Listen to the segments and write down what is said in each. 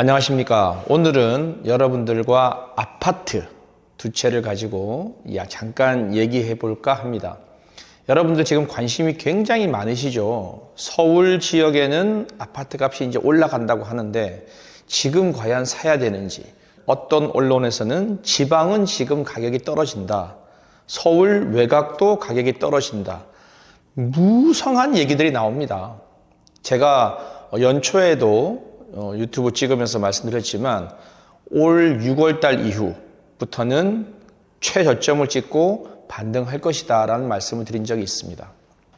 안녕하십니까. 오늘은 여러분들과 아파트 두 채를 가지고 야, 잠깐 얘기해 볼까 합니다. 여러분들 지금 관심이 굉장히 많으시죠. 서울 지역에는 아파트 값이 이제 올라간다고 하는데 지금 과연 사야 되는지 어떤 언론에서는 지방은 지금 가격이 떨어진다. 서울 외곽도 가격이 떨어진다. 무성한 얘기들이 나옵니다. 제가 연초에도 어, 유튜브 찍으면서 말씀드렸지만 올 6월 달 이후부터는 최저점을 찍고 반등할 것이다 라는 말씀을 드린 적이 있습니다.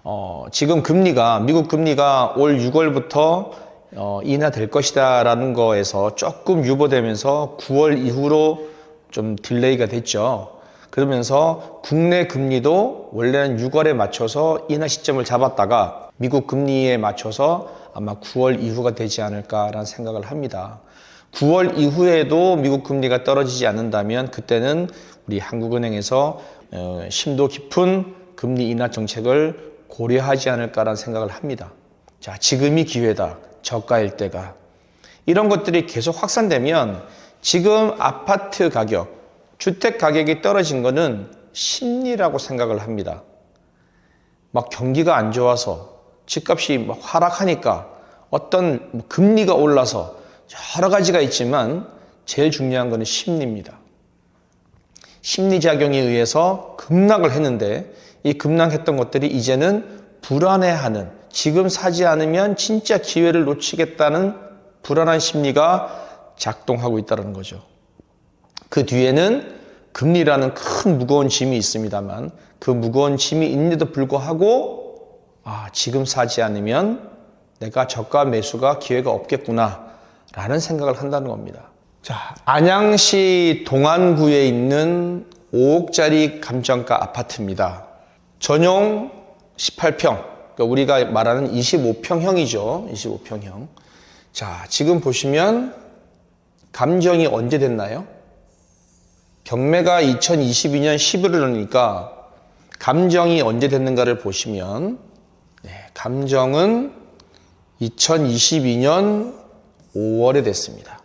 어, 지금 금리가 미국 금리가 올 6월부터 어, 인하될 것이다 라는 거에서 조금 유보되면서 9월 이후로 좀 딜레이가 됐죠. 그러면서 국내 금리도 원래는 6월에 맞춰서 인하 시점을 잡았다가 미국 금리에 맞춰서 아마 9월 이후가 되지 않을까라는 생각을 합니다. 9월 이후에도 미국 금리가 떨어지지 않는다면 그때는 우리 한국은행에서 어, 심도 깊은 금리 인하 정책을 고려하지 않을까라는 생각을 합니다. 자, 지금이 기회다. 저가일 때가. 이런 것들이 계속 확산되면 지금 아파트 가격, 주택 가격이 떨어진 거는 심리라고 생각을 합니다. 막 경기가 안 좋아서 집값이 막 하락하니까 어떤 뭐 금리가 올라서 여러 가지가 있지만 제일 중요한 거는 심리입니다. 심리작용에 의해서 급락을 했는데 이 급락했던 것들이 이제는 불안해하는 지금 사지 않으면 진짜 기회를 놓치겠다는 불안한 심리가 작동하고 있다는 거죠. 그 뒤에는 금리라는 큰 무거운 짐이 있습니다만 그 무거운 짐이 있는데도 불구하고 아, 지금 사지 않으면 내가 저가 매수가 기회가 없겠구나 라는 생각을 한다는 겁니다. 자, 안양시 동안구에 있는 5억짜리 감정가 아파트입니다. 전용 18평, 그러니까 우리가 말하는 25평형이죠. 25평형. 자, 지금 보시면 감정이 언제 됐나요? 경매가 2022년 11월이니까 감정이 언제 됐는가를 보시면 네, 감정은 2022년 5월에 됐습니다.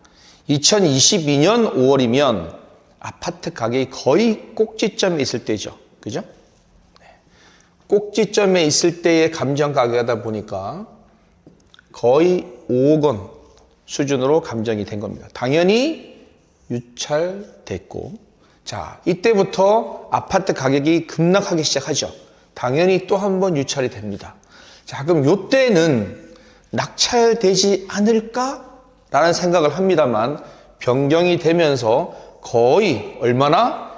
2022년 5월이면 아파트 가격이 거의 꼭지점에 있을 때죠. 그죠? 네. 꼭지점에 있을 때의 감정 가격이다 보니까 거의 5억 원 수준으로 감정이 된 겁니다. 당연히 유찰됐고 자, 이때부터 아파트 가격이 급락하기 시작하죠. 당연히 또 한 번 유찰이 됩니다. 자, 그럼 요때는 낙찰되지 않을까라는 생각을 합니다만 변경이 되면서 거의 얼마나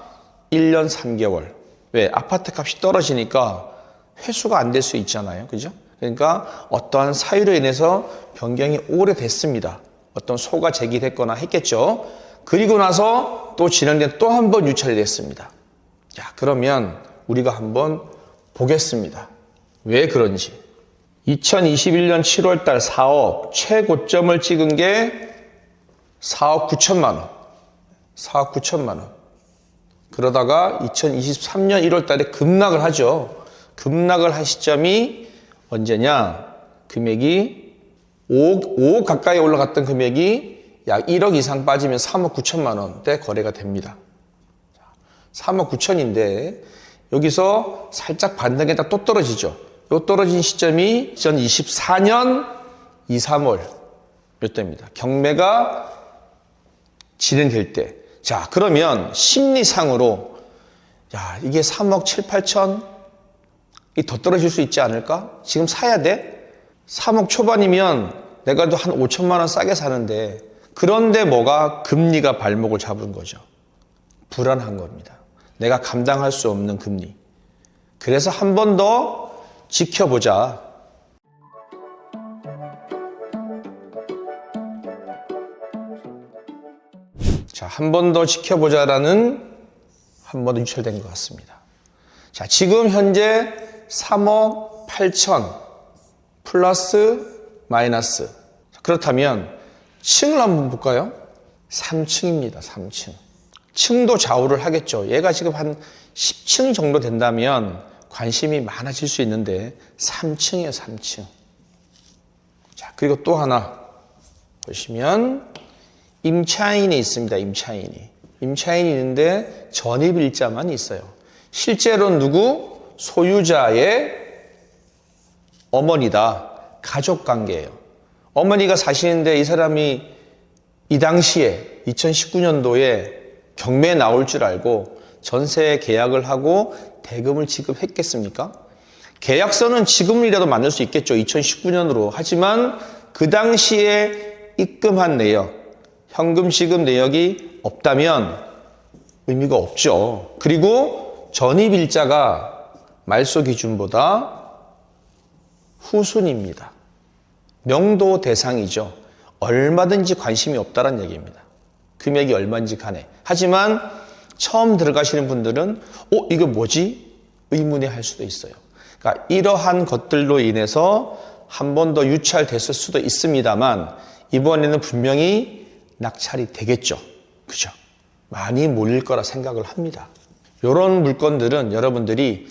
1년 3개월. 왜? 아파트 값이 떨어지니까 회수가 안 될 수 있잖아요. 그죠? 그러니까 어떠한 사유로 인해서 변경이 오래됐습니다. 어떤 소가 제기됐거나 했겠죠. 그리고 나서 또 진행된 또 한 번 유찰이 됐습니다. 자, 그러면 우리가 한번 보겠습니다. 왜 그런지. 2021년 7월 달 4억 최고점을 찍은 게 4억 9천만 원. 4억 9천만 원. 그러다가 2023년 1월 달에 급락을 하죠. 급락을 한 시점이 언제냐? 금액이 5억, 5억 가까이 올라갔던 금액이 약 1억 이상 빠지면 3억 9천만 원대 거래가 됩니다. 3억 9천인데 여기서 살짝 반등했다 또 떨어지죠. 요 떨어진 시점이 2024년 2, 3월 몇 대입니다. 경매가 진행될 때. 자, 그러면 심리상으로 야, 이게 3억 7, 8천 이 더 떨어질 수 있지 않을까? 지금 사야 돼? 3억 초반이면 내가 한 5천만 원 싸게 사는데 그런데 뭐가 금리가 발목을 잡은 거죠. 불안한 겁니다. 내가 감당할 수 없는 금리. 그래서 한 번 더 지켜보자. 자, 한 번 더 지켜보자라는 한 번 더 유찰된 것 같습니다. 자, 지금 현재 3억 8천 플러스 마이너스. 그렇다면 층을 한번 볼까요? 3층입니다. 3층. 층도 좌우를 하겠죠. 얘가 지금 한 10층 정도 된다면 관심이 많아질 수 있는데 3층이에요. 3층. 자, 그리고 또 하나 보시면 임차인이 있습니다. 임차인이. 임차인이 있는데 전입일자만 있어요. 실제로 누구? 소유자의 어머니다. 가족 관계예요. 어머니가 사시는데 이 사람이 이 당시에 2019년도에 경매에 나올 줄 알고 전세 계약을 하고 대금을 지급했겠습니까? 계약서는 지금이라도 만들 수 있겠죠. 2019년으로. 하지만 그 당시에 입금한 내역, 현금 지급 내역이 없다면 의미가 없죠. 그리고 전입일자가 말소 기준보다 후순입니다. 명도 대상이죠. 얼마든지 관심이 없다는 얘기입니다. 금액이 얼마인지 간에. 하지만 처음 들어가시는 분들은 어 이거 뭐지? 의문해 할 수도 있어요. 그러니까 이러한 것들로 인해서 한 번 더 유찰됐을 수도 있습니다만 이번에는 분명히 낙찰이 되겠죠. 그죠? 많이 몰릴 거라 생각을 합니다. 이런 물건들은 여러분들이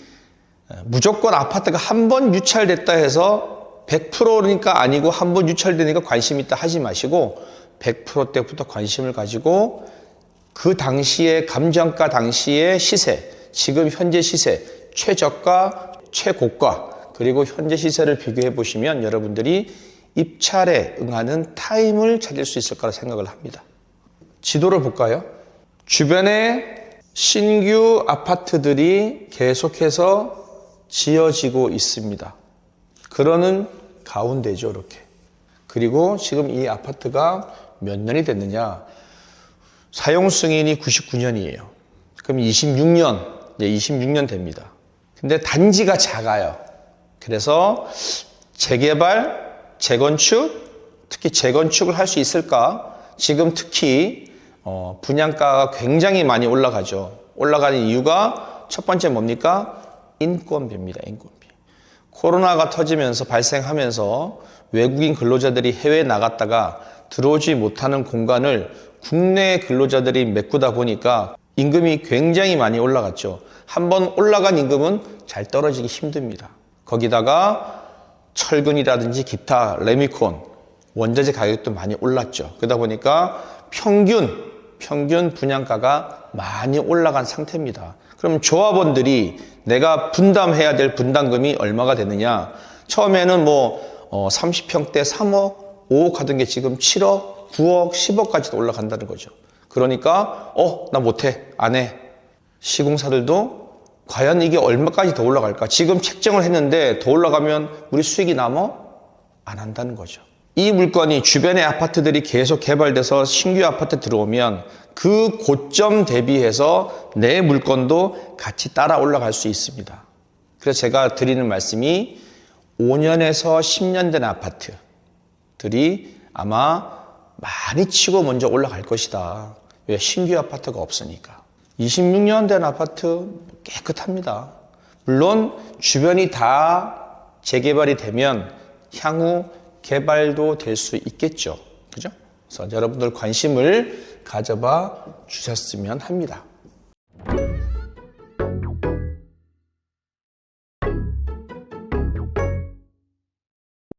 무조건 아파트가 한 번 유찰됐다 해서 100%니까 아니고 한 번 유찰되니까 관심 있다 하지 마시고 100% 때부터 관심을 가지고 그 당시의 감정가 당시의 시세, 지금 현재 시세, 최저가, 최고가, 그리고 현재 시세를 비교해 보시면 여러분들이 입찰에 응하는 타임을 찾을 수 있을 거라 생각을 합니다. 지도를 볼까요? 주변에 신규 아파트들이 계속해서 지어지고 있습니다. 그러는 가운데죠, 이렇게. 그리고 지금 이 아파트가 몇 년이 됐느냐? 사용 승인이 99년이에요. 그럼 26년, 이제 26년 됩니다. 근데 단지가 작아요. 그래서 재개발, 재건축, 특히 재건축을 할 수 있을까? 지금 특히 어, 분양가가 굉장히 많이 올라가죠. 올라가는 이유가 첫 번째 뭡니까? 인건비입니다. 인건비. 코로나가 터지면서 발생하면서 외국인 근로자들이 해외에 나갔다가 들어오지 못하는 공간을 국내 근로자들이 메꾸다 보니까 임금이 굉장히 많이 올라갔죠. 한번 올라간 임금은 잘 떨어지기 힘듭니다. 거기다가 철근이라든지 기타, 레미콘, 원자재 가격도 많이 올랐죠. 그러다 보니까 평균, 평균 분양가가 많이 올라간 상태입니다. 그럼 조합원들이 내가 분담해야 될 분담금이 얼마가 되느냐? 처음에는 뭐, 어, 30평대 3억, 5억 하던 게 지금 7억, 9억, 10억까지도 올라간다는 거죠. 그러니까, 어, 나 못해. 안 해. 시공사들도 과연 이게 얼마까지 더 올라갈까? 지금 책정을 했는데 더 올라가면 우리 수익이 남아? 안 한다는 거죠. 이 물건이 주변의 아파트들이 계속 개발돼서 신규 아파트 들어오면 그 고점 대비해서 내 물건도 같이 따라 올라갈 수 있습니다. 그래서 제가 드리는 말씀이 5년에서 10년 된 아파트들이 아마 많이 치고 먼저 올라갈 것이다. 왜? 신규 아파트가 없으니까. 26년 된 아파트 깨끗합니다. 물론 주변이 다 재개발이 되면 향후 개발도 될 수 있겠죠. 그죠? 그래서 여러분들 관심을 가져봐 주셨으면 합니다.